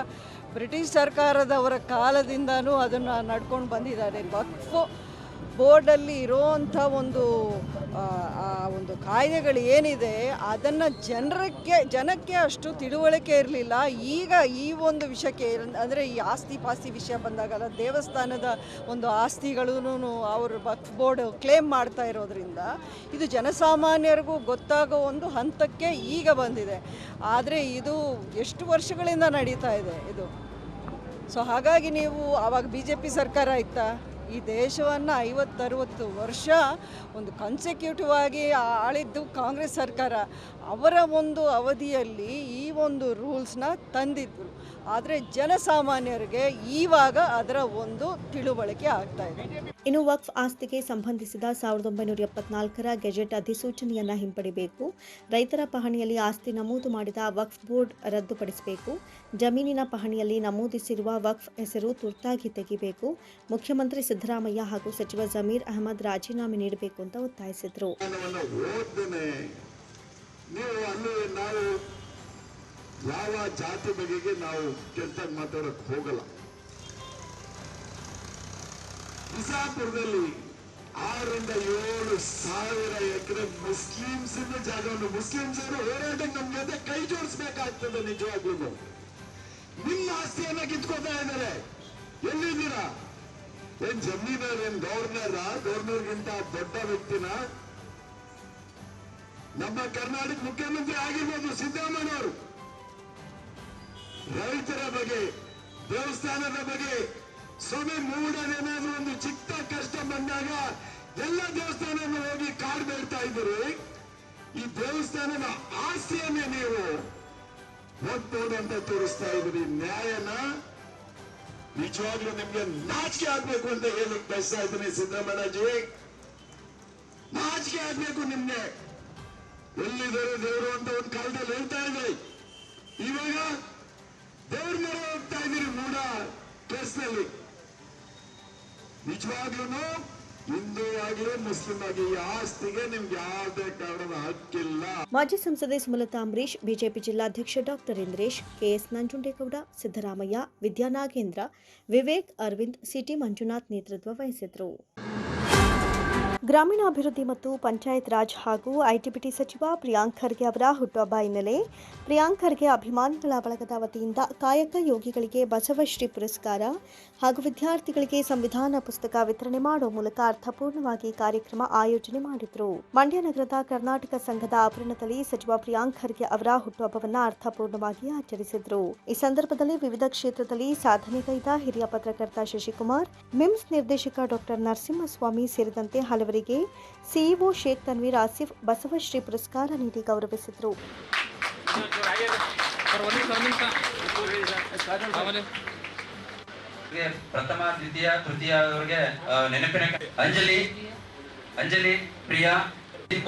ಬ್ರಿಟಿಷ್ ಸರ್ಕಾರದವರ ಕಾಲದಿಂದನೂ ಅದನ್ನು ನಡ್ಕೊಂಡು ಬಂದಿದ್ದಾರೆ. ವಕ್ಫ್ ಬೋರ್ಡಲ್ಲಿ ಇರೋವಂಥ ಒಂದು ಆ, ಒಂದು ಕಾಯ್ದೆಗಳು ಏನಿದೆ ಅದನ್ನು ಜನರಕ್ಕೆ ಜನಕ್ಕೆ ಅಷ್ಟು ತಿಳುವಳಿಕೆ ಇರಲಿಲ್ಲ. ಈಗ ಈ ಒಂದು ವಿಷಯಕ್ಕೆ ಅಂದರೆ ಈ ಆಸ್ತಿ ಪಾಸ್ತಿ ವಿಷಯ ಬಂದಾಗ ದೇವಸ್ಥಾನದ ಒಂದು ಆಸ್ತಿಗಳೂ ಅವರು ವಕ್ಫ್ ಬೋರ್ಡ್ ಕ್ಲೇಮ್ ಮಾಡ್ತಾ ಇರೋದ್ರಿಂದ ಇದು ಜನಸಾಮಾನ್ಯರಿಗೂ ಗೊತ್ತಾಗೋ ಒಂದು ಹಂತಕ್ಕೆ ಈಗ ಬಂದಿದೆ. ಆದರೆ ಇದು ಎಷ್ಟು ವರ್ಷಗಳಿಂದ ನಡೀತಾ ಇದೆ ಇದು? ಸೊ ಹಾಗಾಗಿ ನೀವು ಆವಾಗ ಬಿ ಜೆ ಪಿ ಸರ್ಕಾರ ಇತ್ತಾ? ಈ ದೇಶವನ್ನು ಐವತ್ತರವತ್ತು ವರ್ಷ ಒಂದು ಕನ್ಸೆಕ್ಯೂಟಿವ್ ಆಗಿ ಆಳಿದ್ದು ಕಾಂಗ್ರೆಸ್ ಸರ್ಕಾರ. ಅವರ ಒಂದು ಅವಧಿಯಲ್ಲಿ ಈ ಒಂದು ರೂಲ್ಸ್ನ ತಂದಿದ್ದರು. ಆದರೆ ಜನಸಾಮಾನ್ಯರಿಗೆ ಈವಾಗ ಅದರ ಒಂದು ತಿಳುವಳಿಕೆ ಆಗ್ತಾ ಇದೆ. ಇನ್ನು ವಕ್ಫ್ ಆಸ್ತಿಗೆ ಸಂಬಂಧಿಸಿದ ಸಾವಿರದ ಒಂಬೈನೂರ ಎಪ್ಪತ್ನಾಲ್ಕರ ಗೆಜೆಟ್ ಅಧಿಸೂಚನೆಯನ್ನು ಹಿಂಪಡಿಬೇಕು. ರೈತರ ಪಹಣಿಯಲ್ಲಿ ಆಸ್ತಿ ನಮೂದು ಮಾಡಿದ ವಕ್ಫ್ ಬೋರ್ಡ್ ರದ್ದುಪಡಿಸಬೇಕು. ಜಮೀನಿನ ಪಹಣಿಯಲ್ಲಿ ನಮೂದಿಸಿರುವ ವಕ್ಫ್ ಹೆಸರು ತುರ್ತಾಗಿ ತೆಗಿಬೇಕು. ಮುಖ್ಯಮಂತ್ರಿ ಸಿದ್ದರಾಮಯ್ಯ ಹಾಗೂ ಸಚಿವ ಜಮೀರ್ ಅಹಮದ್ ರಾಜೀನಾಮೆ ನೀಡಬೇಕು ಅಂತ ಒತ್ತಾಯಿಸಿದರು. ನೀವು ಅಲ್ಲಿ ನಾವು ಯಾವ ಜಾತಿ ಬಗೆಗೆ ನಾವು ಕೆಟ್ಟಾಗಿ ಮಾತಾಡಕ್ ಹೋಗಲ್ಲ. ಬಿಜಾಪುರದಲ್ಲಿ ಆರರಿಂದ ಏಳು ಸಾವಿರ ಎಕರೆ ಮುಸ್ಲಿಮ್ಸ್ ಜಾಗವನ್ನು ಮುಸ್ಲಿಮ್ಸ್ ಅವರು ಹೋರಾಟಕ್ಕೆ ನಮ್ ಜೊತೆ ಕೈ ಜೋಡಿಸ್ಬೇಕಾಗ್ತದೆ ನಿಜವಾಗ್ಲೂ. ನಿಮ್ಮ ಆಸ್ತಿಯನ್ನ ಕಿತ್ಕೋತಾ ಇದ್ದಾರೆ. ಎಲ್ಲಿದ್ದೀರಾ? ಏನ್ ಜಮೀನರ್ ಏನ್ ಗವರ್ನರ್ ಗವರ್ನರ್ಗಿಂತ ದೊಡ್ಡ ವ್ಯಕ್ತಿನ? ನಮ್ಮ ಕರ್ನಾಟಕ ಮುಖ್ಯಮಂತ್ರಿ ಆಗಿರ್ಬೋದು ಸಿದ್ದರಾಮಯ್ಯವರು ರೈತರ ಬಗ್ಗೆ, ದೇವಸ್ಥಾನದ ಬಗ್ಗೆ ಸ್ವಾಮಿ ಮೂಡನೇನಾದ್ರೂ ಒಂದು ಚಿಕ್ಕ ಕಷ್ಟ ಬಂದಾಗ ಎಲ್ಲ ದೇವಸ್ಥಾನ ಹೋಗಿ ಕಾಡ್ ಬೇಡ್ತಾ ಇದ್ರು ಈ ದೇವಸ್ಥಾನದ ಆಸ್ತಿಯನ್ನೇ ನೀವು ಅಂತ ತೋರಿಸ್ತಾ ಇದ್ರಿ ನ್ಯಾಯನ ನಿಜವಾಗ್ಲೂ ನಿಮ್ಗೆ ನಾಚಿಕೆ ಆಗ್ಬೇಕು ಅಂತ ಹೇಳಕ್ ಬಯಸ್ತಾ ಇದ್ದೀನಿ ಸಿದ್ದರಾಮಯ್ಯಜಿ. ನಾಚಿಕೆ ಆಗ್ಬೇಕು ನಿಮ್ಗೆ. ಎಲ್ಲಿದ್ದಾರೆ ದೇವರು ಅಂತ ಒಂದು ಕಾಲದಲ್ಲಿ ಹೇಳ್ತಾ ಇದ್ರಿ ಇವಾಗ ದೇವ್ರ ಮೇಲೆ ಹೋಗ್ತಾ ಇದ್ದೀರಿ ಮೂಡ ಕೇಸ್ನಲ್ಲಿ. ನಿಜವಾಗ್ಲೂ ಹಿಂದೂ ಆಗಲಿ ಮುಸ್ಲಿಂ ಆಗಲಿ ಆಸ್ತಿಗೆ ನಿಮ್ಗೆ ಯಾವುದೇ ಕಾರಣದ ಹಕ್ಕಿಲ್ಲ ಮಾಜಿ ಸಂಸದೆ ಸುಮಲತಾ ಅಂಬರೀಶ್ ಬಿಜೆಪಿ ಜಿಲ್ಲಾಧ್ಯಕ್ಷ doctor Indresh, KS Nanjundegowda, Siddaramaiah, Vidyanagendra, Vivek Aravind, CT Manjunath ನೇತೃತ್ವ ವಹಿಸಿದ್ರು ಗ್ರಾಮೀಣಾಭಿವೃದ್ಧಿ ಮತ್ತು ಪಂಚಾಯತ್ ರಾಜ್ ಹಾಗೂ ಐಟಿಬಿಟಿ ಸಚಿವ ಪ್ರಿಯಾಂಕ್ ಖರ್ಗೆ ಅವರ ಹುಟ್ಟುಹಬ್ಬ ಹಿನ್ನೆಲೆ ಪ್ರಿಯಾಂಕ್ ಖರ್ಗೆ ಅಭಿಮಾನಿಗಳ ಬಳಗದ ವತಿಯಿಂದ ಕಾಯಕ ಯೋಗಿಗಳಿಗೆ ಬಸವಶ್ರೀ ಪುರಸ್ಕಾರ ಹಾಗೂ ವಿದ್ಯಾರ್ಥಿಗಳಿಗೆ ಸಂವಿಧಾನ ಪುಸ್ತಕ ವಿತರಣೆ ಮಾಡುವ ಮೂಲಕ ಅರ್ಥಪೂರ್ಣವಾಗಿ ಕಾರ್ಯಕ್ರಮ ಆಯೋಜನೆ ಮಾಡಿದರು. ಮಂಡ್ಯ ನಗರದ ಕರ್ನಾಟಕ ಸಂಘದ ಆವರಣದಲ್ಲಿ ಸಚಿವ ಪ್ರಿಯಾಂಕ್ ಖರ್ಗೆ ಅವರ ಹುಟ್ಟುಹಬ್ಬವನ್ನು ಅರ್ಥಪೂರ್ಣವಾಗಿ ಆಚರಿಸಿದರು. ಈ ಸಂದರ್ಭದಲ್ಲಿ ವಿವಿಧ ಕ್ಷೇತ್ರದಲ್ಲಿ ಸಾಧನೆಗೈದ ಹಿರಿಯ ಪತ್ರಕರ್ತ ಶಶಿಕುಮಾರ್, ಮಿಮ್ಸ್ ನಿರ್ದೇಶಕ ಡಾಕ್ಟರ್ ನರಸಿಂಹಸ್ವಾಮಿ ಸೇರಿದಂತೆ ಹಲವರಿಗೆ ಸಿಇಒ ಶೇಖ್ ತನ್ವೀರ್ ಆಸಿಫ್ ಬಸವಶ್ರೀ ಪುರಸ್ಕಾರ ನೀಡಿ ಗೌರವಿಸಿದರು. ಪ್ರಥಮ ದ್ವಿತೀಯ ತೃತೀಯ ಅವರಿಗೆ ನೆನಪಿನ ಅಂಜಲಿ ಅಂಜಲಿ ಪ್ರಿಯಾ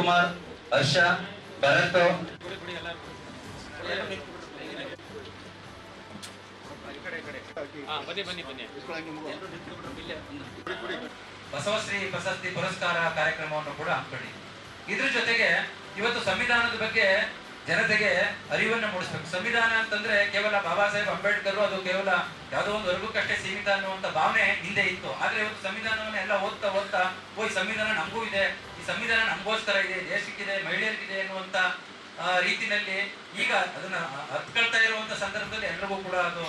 ಕುಮಾರ್ ಹರ್ಷ ಭರತ್. ಬಸವಶ್ರೀ ಪ್ರಶಸ್ತಿ ಪುರಸ್ಕಾರ ಕಾರ್ಯಕ್ರಮವನ್ನು ಕೂಡ ಹಮ್ಮಿಕೊಂಡಿದೆ ಇದ್ರ ಜೊತೆಗೆ ಇವತ್ತು ಸಂವಿಧಾನದ ಬಗ್ಗೆ ಜನತೆಗೆ ಅರಿವನ್ನು ಮೂಡಿಸ್ಬೇಕು. ಸಂವಿಧಾನ ಅಂತಂದ್ರೆ ಕೇವಲ ಬಾಬಾ ಸಾಹೇಬ್ ಅಂಬೇಡ್ಕರ್ ಅದು ಕೇವಲ ಯಾವುದೋ ಒಂದು ವರ್ಗಕ್ಕಷ್ಟೇ ಸೀಮಿತ ಅನ್ನುವಂತ ಭಾವನೆ ಹಿಂದೆ ಇತ್ತು. ಆದ್ರೆ ಇವತ್ತು ಸಂವಿಧಾನವನ್ನ ಎಲ್ಲ ಓದ್ತಾ ಓದ್ತಾ, ಓ ಸಂವಿಧಾನ ನಮಗೂ ಇದೆ, ಈ ಸಂವಿಧಾನ ನಮಗೋಸ್ಕರ ಇದೆ, ದೇಶಕ್ಕಿದೆ, ಮಹಿಳೆಯರಿಗಿದೆ ಅನ್ನುವಂತ ರೀತಿನಲ್ಲಿ ಈಗ ಅದನ್ನ ಹತ್ಕೊಳ್ತಾ ಇರುವಂತ ಸಂದರ್ಭದಲ್ಲಿ ಎಲ್ಲರಿಗೂ ಕೂಡ ಅದು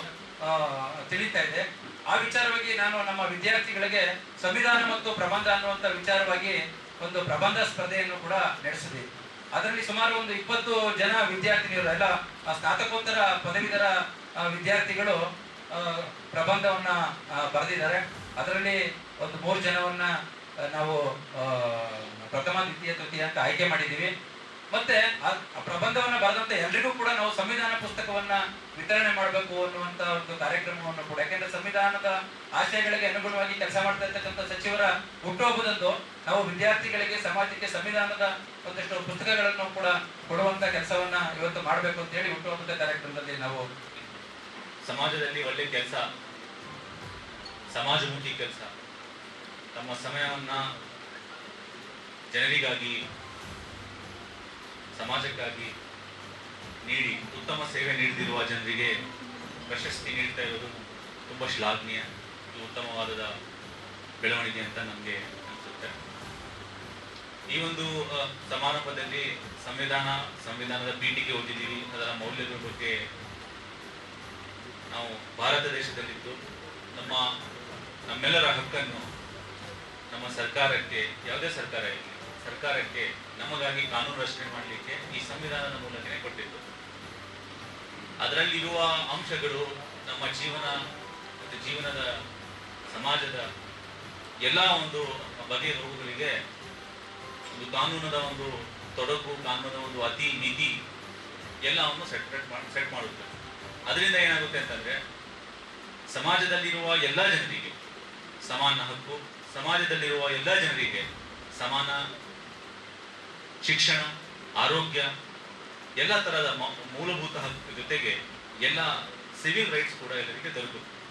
ತಿಳಿತಾ ಇದೆ. ಆ ವಿಚಾರವಾಗಿ ನಾನು ನಮ್ಮ ವಿದ್ಯಾರ್ಥಿಗಳಿಗೆ ಸಂವಿಧಾನ ಮತ್ತು ಪ್ರಬಂಧ ಅನ್ನುವಂತ ವಿಚಾರವಾಗಿ ಒಂದು ಪ್ರಬಂಧ ಸ್ಪರ್ಧೆಯನ್ನು ಕೂಡ ನಡೆಸಿದೆ. ಅದರಲ್ಲಿ ಸುಮಾರು ಒಂದು ಇಪ್ಪತ್ತು ಜನ ವಿದ್ಯಾರ್ಥಿನಿಯರು ಎಲ್ಲ ಸ್ನಾತಕೋತ್ತರ ಪದವೀಧರ ವಿದ್ಯಾರ್ಥಿಗಳು ಪ್ರಬಂಧವನ್ನ ಬರೆದಿದ್ದಾರೆ. ಅದರಲ್ಲಿ ಒಂದು ಮೂರು ಜನವನ್ನ ನಾವು ಪ್ರಥಮ, ದ್ವಿತೀಯ, ತೃತೀಯ ಅಂತ ಆಯ್ಕೆ ಮಾಡಿದ್ದೀವಿ. ಮತ್ತೆ ಆ ಪ್ರಬಂಧವನ್ನ ಬರೆದಂತ ಎಲ್ರಿಗೂ ಕೂಡ ನಾವು ಸಂವಿಧಾನ ಪುಸ್ತಕವನ್ನ ವಿತರಣೆ ಮಾಡಬೇಕು ಅನ್ನುವಂತ ಒಂದು ಕಾರ್ಯಕ್ರಮವನ್ನು ಕೂಡ, ಯಾಕೆಂದ್ರೆ ಸಂವಿಧಾನದ ಆಶಯಗಳಿಗೆ ಅನುಗುಣವಾಗಿ ಕೆಲಸ ಮಾಡ್ತಾ ಇರ್ತಕ್ಕಂಥ ಸಚಿವರ ಹುಟ್ಟುಹಬ್ಬದಂದು ನಾವು ವಿದ್ಯಾರ್ಥಿಗಳಿಗೆ ಸಮಾಜಕ್ಕೆ ಸಂವಿಧಾನದ ಒಂದಿಷ್ಟು ಪುಸ್ತಕಗಳನ್ನು ಕೂಡ ಕೊಡುವಂತ ಕೆಲಸವನ್ನ ಇವತ್ತು ಮಾಡಬೇಕು ಅಂತ ಹೇಳಿ ಹುಟ್ಟುಹಬ್ಬದ ಕಾರ್ಯಕ್ರಮದಲ್ಲಿ ನಾವು ಸಮಾಜದಲ್ಲಿ ಒಳ್ಳೆ ಕೆಲಸ, ಸಮಾಜಮುಖಿ ಕೆಲಸ, ತಮ್ಮ ಸಮಯವನ್ನ ಜನರಿಗಾಗಿ ಸಮಾಜಕ್ಕಾಗಿ ನೀಡಿ, ಉತ್ತಮ ಸೇವೆ ನೀಡದಿರುವ ಜನರಿಗೆ ಪ್ರಶಸ್ತಿ ನೀಡ್ತಾ ಇರೋದು ತುಂಬ ಶ್ಲಾಘನೀಯ, ಇದು ಉತ್ತಮವಾದ ಬೆಳವಣಿಗೆ ಅಂತ ನಮಗೆ ಅನಿಸುತ್ತೆ. ಈ ಒಂದು ಸಮಾರಂಭದಲ್ಲಿ ಸಂವಿಧಾನ, ಸಂವಿಧಾನದ ಪೀಠಿಗೆ ಓದಿದ್ದೀವಿ, ಅದರ ಮೌಲ್ಯದ ಬಗ್ಗೆ ನಾವು ಭಾರತ ದೇಶದಲ್ಲಿದ್ದು, ನಮ್ಮ, ನಮ್ಮೆಲ್ಲರ ಹಕ್ಕನ್ನು ನಮ್ಮ ಸರ್ಕಾರಕ್ಕೆ, ಯಾವುದೇ ಸರ್ಕಾರ ಇರಲಿ, ಸರ್ಕಾರಕ್ಕೆ ನಮಗಾಗಿ ಕಾನೂನು ರಚನೆ ಮಾಡಲಿಕ್ಕೆ ಈ ಸಂವಿಧಾನದ ಮೂಲಕನೇ ಕೊಟ್ಟಿದ್ದು. ಅದರಲ್ಲಿರುವ ಅಂಶಗಳು ನಮ್ಮ ಜೀವನ ಮತ್ತು ಜೀವನದ ಸಮಾಜದ ಎಲ್ಲ ಒಂದು ಬಗೆಯ ರೋಗಗಳಿಗೆ ಒಂದು ಕಾನೂನದ ಒಂದು ತೊಡಕು, ಕಾನೂನದ ಒಂದು ಅತಿ ಮಿತಿ ಎಲ್ಲವನ್ನು ಸೆಟ್ರೇಟ್ ಮಾಡಿ ಸೆಟ್ ಮಾಡುತ್ತೆ. ಅದರಿಂದ ಏನಾಗುತ್ತೆ ಅಂತಂದ್ರೆ ಸಮಾಜದಲ್ಲಿರುವ ಎಲ್ಲ ಜನರಿಗೆ ಸಮಾನ ಹಕ್ಕು, ಸಮಾಜದಲ್ಲಿರುವ ಎಲ್ಲ ಜನರಿಗೆ ಸಮಾನ ಶಿಕ್ಷಣ, ಆರೋಗ್ಯ, ಎಲ್ಲ ತರಹದ ಮೂಲಭೂತ ಹಕ್ಕು ಜೊತೆಗೆ ಎಲ್ಲ ಸಿವಿಲ್ ರೈಟ್ಸ್ ಕೂಡ ಎಲ್ಲರಿಗೆ ದೊರಕುತ್ತೆ.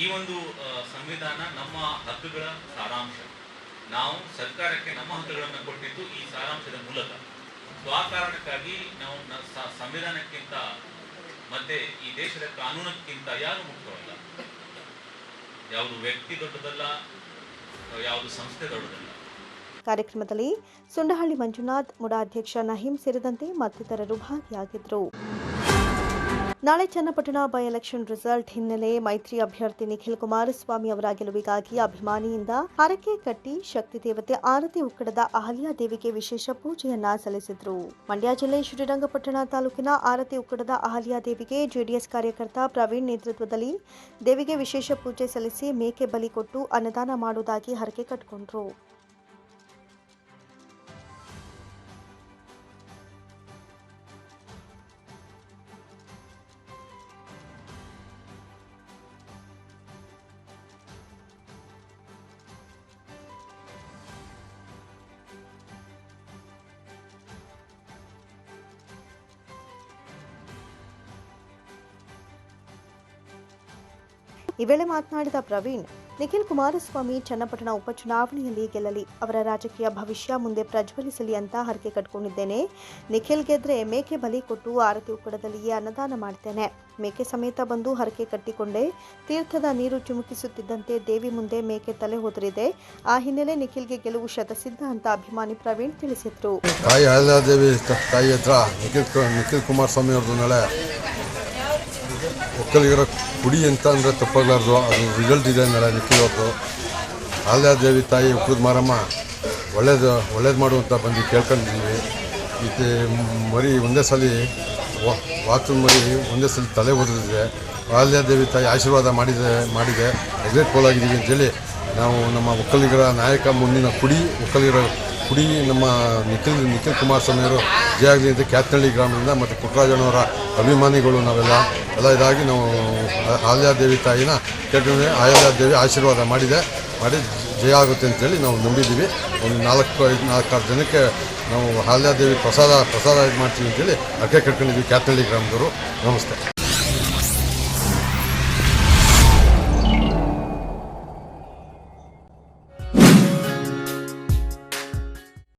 ಈ ಒಂದು ಸಂವಿಧಾನ ನಮ್ಮ ಹಕ್ಕುಗಳ ಸಾರಾಂಶ. ನಾವು ಸರ್ಕಾರಕ್ಕೆ ನಮ್ಮ ಹಕ್ಕುಗಳನ್ನು ಕೊಟ್ಟಿದ್ದು ಈ ಸಾರಾಂಶದ ಮೂಲಕ. ಸೊ, ಆ ಕಾರಣಕ್ಕಾಗಿ ನಾವು ಸಂವಿಧಾನಕ್ಕಿಂತ ಮತ್ತೆ ಈ ದೇಶದ ಕಾನೂನಕ್ಕಿಂತ ಯಾರು ಮುಖ್ಯವಲ್ಲ? ಯಾವುದು ವ್ಯಕ್ತಿ ದೊಡ್ಡದಲ್ಲ, ಯಾವುದು ಸಂಸ್ಥೆ ದೊಡ್ಡದಲ್ಲ? ಕಾರ್ಯಕ್ರಮದಲ್ಲಿ ಸುಂಡಹಳ್ಳಿ ಮಂಜುನಾಥ್, ಮುಡಾಧ್ಯಕ್ಷ ನಹೀಂ ಸೇರಿದಂತೆ ಮತ್ತಿತರರು ಭಾಗಿಯಾಗಿದ್ದರು. ನಾಳೆ ಚನ್ನಪಟ್ಟಣ ಬೈ ಎಲೆಕ್ಷನ್ ರಿಸಲ್ಟ್ ಹಿನ್ನೆಲೆ ಮೈತ್ರಿ ಅಭ್ಯರ್ಥಿ ನಿಖಿಲ್ ಕುಮಾರಸ್ವಾಮಿ ಅವರ ಗೆಲುವಿಗಾಗಿ ಅಭಿಮಾನಿಯಿಂದ ಹರಕೆ ಕಟ್ಟಿ ಶಕ್ತಿ ದೇವತೆ ಆರತಿ ಉಕ್ಕಡದ ಅಹಲ್ಯಾ ದೇವಿಗೆ ವಿಶೇಷ ಪೂಜೆಯನ್ನ ಸಲ್ಲಿಸಿದರು. ಮಂಡ್ಯ ಜಿಲ್ಲೆ ಶ್ರೀರಂಗಪಟ್ಟಣ ತಾಲೂಕಿನ ಆರತಿ ಉಕ್ಕಡದ ಅಹಲ್ಯಾ ದೇವಿಗೆ ಜೆಡಿಎಸ್ ಕಾರ್ಯಕರ್ತ ಪ್ರವೀಣ್ ನೇತೃತ್ವದಲ್ಲಿ ದೇವಿಗೆ ವಿಶೇಷ ಪೂಜೆ ಸಲ್ಲಿಸಿ ಮೇಕೆ ಬಲಿ ಕೊಟ್ಟು ಅನ್ನದಾನ ಮಾಡುವುದಾಗಿ ಹರಕೆ ಕಟ್ಟಿಕೊಂಡ್ರು ಈ ವೇಳೆ ಮಾತನಾಡಿದ ಪ್ರವೀಣ್, ನಿಖಿಲ್ ಕುಮಾರಸ್ವಾಮಿ ಚನ್ನಪಟ್ಟಣ ಉಪಚುನಾವಣೆಯಲ್ಲಿ ಗೆಲ್ಲಲಿ, ಅವರ ರಾಜಕೀಯ ಭವಿಷ್ಯ ಮುಂದೆ ಪ್ರಜ್ವಲಿಸಲಿ ಅಂತ ಹರಕೆ ಕಟ್ಕೊಂಡಿದ್ದೇನೆ. ನಿಖಿಲ್ ಗೆದ್ರೆ ಮೇಕೆ ಬಲಿ ಕೊಟ್ಟು ಆರತಿ ಉಕ್ಕಡದಲ್ಲಿಯೇ ಅನ್ನದಾನ ಮಾಡ್ತೇನೆ. ಮೇಕೆ ಸಮೇತ ಬಂದು ಹರಕೆ ಕಟ್ಟಿಕೊಂಡೆ. ತೀರ್ಥದ ನೀರು ಚಿಮುಕಿಸುತ್ತಿದ್ದಂತೆ ದೇವಿ ಮುಂದೆ ಮೇಕೆ ತಲೆ ಹೋದರಿದೆ. ಆ ಹಿನ್ನೆಲೆ ನಿಖಿಲ್ಗೆ ಗೆಲುವು ಶತಸಿದ್ಧ ಅಂತ ಅಭಿಮಾನಿ ಪ್ರವೀಣ್ ತಿಳಿಸಿದ್ರು. ತಾಯಿ ಹತ್ರ ನಿಖಿಲ್ ನಿಖಿಲ್ ಕುಮಾರಸ್ವಾಮಿ ಒಕ್ಕಲಿಗರ ಕುಡಿ ಅಂತ ಅಂದರೆ ತಪ್ಪಾಗಲಾರ್ದು. ಅದು ರಿಸಲ್ಟ್ ಇದೆ ನಾಳೆ ಇವತ್ತು ಆಲ್ಯ ದೇವಿ ತಾಯಿ ಉಕ್ಕದ ಮಾರಮ್ಮ ಒಳ್ಳೇದು ಒಳ್ಳೇದು ಮಾಡುವಂತ ಬಂದು ಕೇಳ್ಕೊಂಡಿದ್ದೀವಿ ಇದು ಮರಿ ಒಂದೇ ಸಲ ವಾತು ಮರಿ ಒಂದೇ ಸಲ ತಲೆ ಆಲ್ಯ ದೇವಿ ತಾಯಿ ಆಶೀರ್ವಾದ ಮಾಡಿದೆ ಮಾಡಿದೆ. ಎಗ್ರೆಟ್ ಪೋಲ್ ಆಗಿದ್ದೀವಿ ಅಂತೇಳಿ ನಾವು ನಮ್ಮ ಒಕ್ಕಲಿಗರ ನಾಯಕ ಮುಂದಿನ ಕುಡಿ, ಒಕ್ಕಲಿಗರ ಕುಡಿ ನಮ್ಮ ನಿಖಿಲ್ ನಿಖಿಲ್ ಕುಮಾರಸ್ವಾಮಿಯವರು ಜಯ ಆಗಲಿ ಅಂತ ಕ್ಯಾತ್ನಳ್ಳಿ ಗ್ರಾಮದಿಂದ ಮತ್ತು ಪುಟ್ಟರಾಜಣ್ಣವರ ಅಭಿಮಾನಿಗಳು ನಾವೆಲ್ಲ. ಎಲ್ಲ ಇದಾಗಿ ನಾವು ಆಲ್ಯಾದೇವಿ ತಾಯಿನ ಕೆಟ್ಟ ಆಲ್ಯಾದೇವಿ ಆಶೀರ್ವಾದ ಮಾಡಿದೆ. ಮಾಡಿ ಜಯ ಆಗುತ್ತೆ ಅಂತೇಳಿ ನಾವು ನಂಬಿದ್ದೀವಿ. ಒಂದು ನಾಲ್ಕು, ಐದು, ನಾಲ್ಕಾರು ಜನಕ್ಕೆ ನಾವು ಆಲ್ಯಾದೇವಿ ಪ್ರಸಾದ ಪ್ರಸಾದ ಇದು ಮಾಡ್ತೀವಿ ಅಂತೇಳಿ ಅಕ್ಕೆ ಕಟ್ಕೊಂಡಿದ್ವಿ ಕ್ಯಾತ್ನಳ್ಳಿ ಗ್ರಾಮದವರು. ನಮಸ್ತೆ.